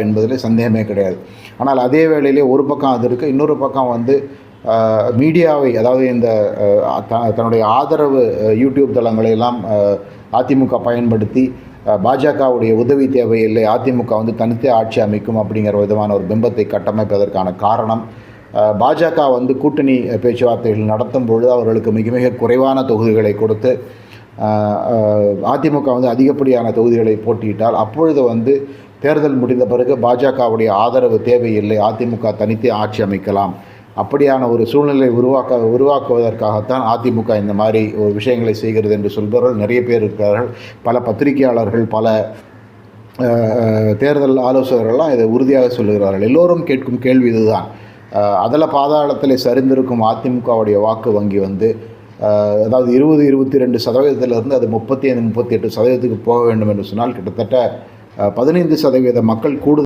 என்பதில் சந்தேகமே கிடையாது. ஆனால் அதே வேளையிலே ஒரு பக்கம் அது இருக்குது இன்னொரு பக்கம் வந்து மீடியாவை அதாவது இந்த த- தன்னுடைய ஆதரவு யூடியூப் தளங்களை எல்லாம் அதிமுக பயன்படுத்தி பாஜகவுடைய உதவி தேவையில்லை அதிமுக வந்து தனித்தே ஆட்சி அமைக்கும் அப்படிங்கிற விதமான ஒரு பிம்பத்தை கட்டமைப்பதற்கான காரணம் பாஜக வந்து கூட்டணி பேச்சுவார்த்தைகள் நடத்தும் பொழுது அவர்களுக்கு மிக மிக குறைவான தொகுதிகளை கொடுத்து அதிமுக வந்து அதிகப்படியான தொகுதிகளை போட்டியிட்டால் அப்பொழுது வந்து தேர்தல் முடிந்த பிறகு பாஜகவுடைய ஆதரவு தேவையில்லை. அதிமுக தனித்தே ஆட்சி அமைக்கலாம். அப்படியான ஒரு சூழ்நிலை உருவாக்க உருவாக்குவதற்காகத்தான் அதிமுக இந்த மாதிரி ஒரு விஷயங்களை செய்கிறது என்று சொல்பவர்கள் நிறைய பேர் இருக்கிறார்கள். பல பத்திரிகையாளர்கள் பல தேர்தல் ஆலோசகர்கள்லாம் இதை உறுதியாக சொல்லுகிறார்கள். எல்லோரும் கேட்கும் கேள்வி இதுதான். அதில் பாதாளத்தில் சரிந்திருக்கும் அதிமுகவுடைய வாக்கு வங்கி வந்து அதாவது இருபது இருபத்தி ரெண்டு சதவீதத்திலிருந்து அது முப்பத்தி ஐந்து முப்பத்தி எட்டு சதவீதத்துக்கு போக வேண்டும் என்று சொன்னால் கிட்டத்தட்ட பதினைந்து சதவீத மக்கள் கூடுதல்